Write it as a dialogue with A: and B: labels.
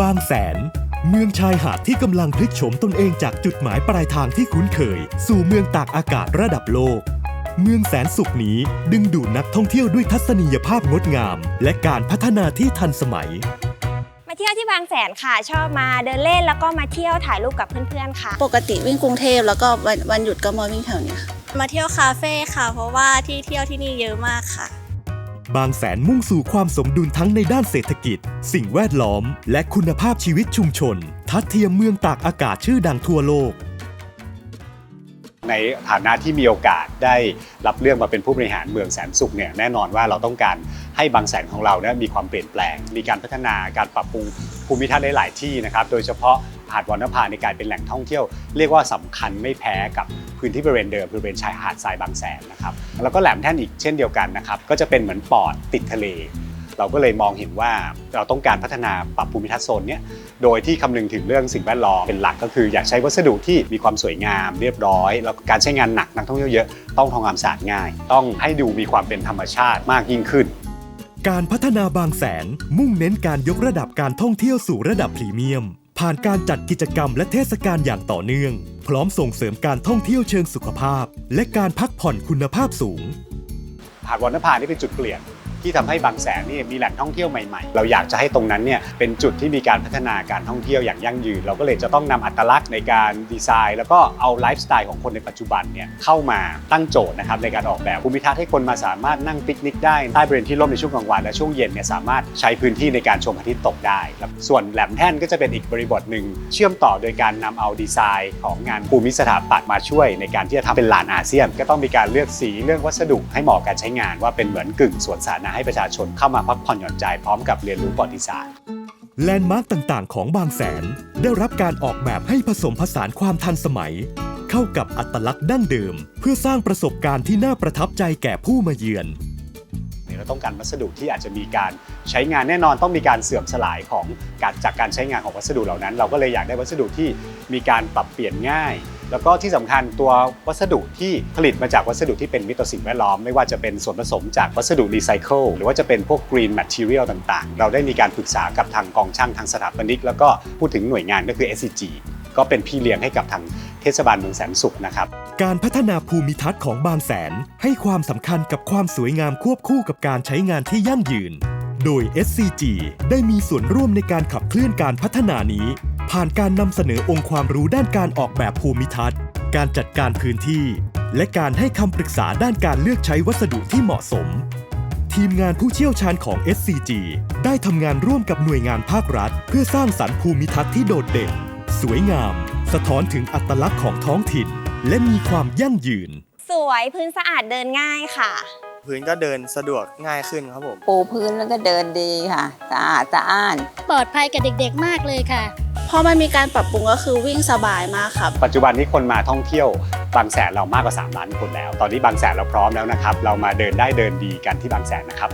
A: บางแสน เมืองชายหาดที่กำลังพลิกโฉมตนเองจากจุดหมายปลายทางที่คุ้นเคย สู่เมืองตากอากาศระดับโลก เมืองแสนสุขนี้ดึงดูดนักท่องเที่ยวด้วยทัศนียภาพงดงาม และการพัฒนาที่ทันสมัย
B: มาเที่ยวที่บางแสนค่ะ ชอบมาเดินเล่นแล้วก็มาเที่ยวถ่ายรูปกับเพื่อนๆค่ะ
C: ปกติวิ่งกรุงเทพแล้วก็วันวันหยุดก็มาวิ่งแถวเนี้ยค่ะ
D: มาเที่ยวคาเฟ่ค่ะ เพราะว่าที่เที่ยวที่นี่เยอะมากค่ะ
A: บางแสนมุ่งสู่ความสมดุลทั้งในด้านเศรษฐกิจ สิ่งแวดล้อม และคุณภาพชีวิตชุมชน ทัดเทียมเมืองตากอากาศชื่อดังทั่วโลก
E: ในฐานะที่มีโอกาสได้รับเรื่องมาเป็นผู้บริหารเมืองแสนสุขเนี่ยแน่นอนว่าเราต้องการให้บางแสนของเราเนี่ยมีความเปลี่ยนแปลง มีการพัฒนาการปรับปรุงภูมิทัศน์ได้หลายที่นะครับโดยเฉพาะหาดวรรณภาในการเป็นแหล่งท่องเที่ยว เรียกว่าสำคัญไม่แพ้กับพื้นที่บริเวณเดิมบริเวณชายหาดทรายบางแสนนะครับแล้วก็แหลมแท่นอีกเช่นเดียวกันนะครับก็จะเป็นเหมือนปอดติดทะเล เราก็เลยมองเห็นว่าเราต้องการพัฒนาปรับภูมิทัศน์โซนเนี้ยโดยที่คำนึงถึงเรื่องสิ่งแวดล้อมเป็นหลักก็คืออยากใช้วัสดุที่มีความสวยงามเรียบร้อย แล้วก็การใช้งานหนักนักท่องเที่ยวเยอะต้องทำความสะอาดง่าย ต้องให้ดูมีความเป็นธรรมชาติมากยิ่งขึ้น
A: การพัฒนาบางแสนมุ่งเน้นการยกระดับการท่องเที่ยวสู่ระดับพรีเมียม ผ่านการจัดกิจกรรมและเทศกาลอย่างต่อเนื่อง พร้อมส่งเสริมการท่องเที่ยวเชิงสุขภาพ และการพักผ่อนคุณภาพสูง
E: หาดวรรณภานี่เป็นจุดเปลี่ยน ที่ทำให้บางแสนนี่มีแหล่งท่องเที่ยวใหม่ๆ เราอยากจะให้ตรงนั้นเนี่ยเป็นจุดที่มีการพัฒนาการท่องเที่ยวอย่างยั่งยืน เราก็เลยจะต้องนำอัตลักษณ์ในการดีไซน์ แล้วก็เอาไลฟ์สไตล์ของคนในปัจจุบันเนี่ยเข้ามาตั้งโจทย์นะครับในการออกแบบภูมิทัศน์ให้คนมาสามารถนั่งปิกนิกได้ใต้บริเวณที่ร่มในช่วงกลางวันและช่วงเย็นเนี่ยสามารถใช้พื้นที่ในการชมพระอาทิตย์ตกได้ครับส่วนแหลมแท่นก็จะเป็นอีกบริบทหนึ่งเชื่อมต่อโดยการนำเอาดีไซน์ของงานภูมิสถาปัตย์มาช่วย ในการที่จะทำเป็นลานอาเซียน ก็ต้องมีการเลือกสีเรื่องวัสดุให้เหมาะกับการใช้งานว่าเป็นเหมือนกึ่งสวนสาธารณะให้ประชาชนเข้ามาพักผ่อนหย่อนใจพร้อมกับเรียนรู้ประวัติศาสตร์
A: แลนด์มาร์กต่างๆ ของบางแสน ได้รับการออกแบบให้ผสมผสานความทันสมัย เข้ากับอัตลักษณ์ดั้งเดิม เพื่อสร้างประสบการณ์ที่น่าประทับใจแก่ผู้มาเยือน
E: เราต้องการวัสดุที่อาจจะมีการใช้งานแน่นอนต้องมีการเสื่อมสลายของการจากการใช้งานของวัสดุเหล่านั้น เราก็เลยอยากได้วัสดุที่มีการปรับเปลี่ยนง่าย แล้วก็ที่สำคัญตัววัสดุที่ผลิตมาจากวัสดุที่เป็นมิตรต่อสิ่งแวดล้อม ไม่ว่าจะเป็นส่วนผสมจากวัสดุรีไซเคิลหรือว่าจะเป็นพวกกรีนแมทเทียลต่างๆ เราได้มีการปรึกษากับทางกองช่างทางสถาปนิก แล้วก็พูดถึงหน่วยงานก็คือ SCG ก็เป็นพี่เลี้ยงให้กับทางเทศบาลเมืองแสนสุขนะครับ
A: การพัฒนาภูมิทัศน์ของบางแสน ให้ความสำคัญกับความสวยงามควบคู่กับการใช้งานที่ยั่งยืน โดย SCG ได้มีส่วนร่วมในการขับเคลื่อนการพัฒนานี้ ผ่านการนำเสนอองค์ความรู้ด้านการออกแบบภูมิทัศน์ การจัดการพื้นที่ และการให้คำปรึกษาด้านการเลือกใช้วัสดุที่เหมาะสม ทีมงานผู้เชี่ยวชาญของ SCG ได้ทำงานร่วมกับหน่วยงานภาครัฐ เพื่อสร้างสรรค์ภูมิทัศน์ที่โดดเด่น สวยงาม สะท้อนถึงอัตลักษณ์ของท้องถิ่น และมีความยั่งยืน
B: สวยพื้นสะอาดเดินง่ายค่ะ
F: พื้นก็เดินสะดวกง่ายขึ้นครับผม
G: ปูพื้นแล้วก็เดินดีค่ะ สะอาดสะอ้าน
H: ปลอดภัยกับเด็กๆ มากเลยค่ะ
C: พอมันมีการปรับปรุงก็คือวิ่งสบายมากครับ
E: ปัจจุบันนี้คนมาท่องเที่ยวบางแสนเรามากกว่า 3 ล้านคนแล้ว ตอนนี้บางแสนเราพร้อมแล้วนะครับ เรามาเดินได้เดินดีกันที่บางแสนนะครับ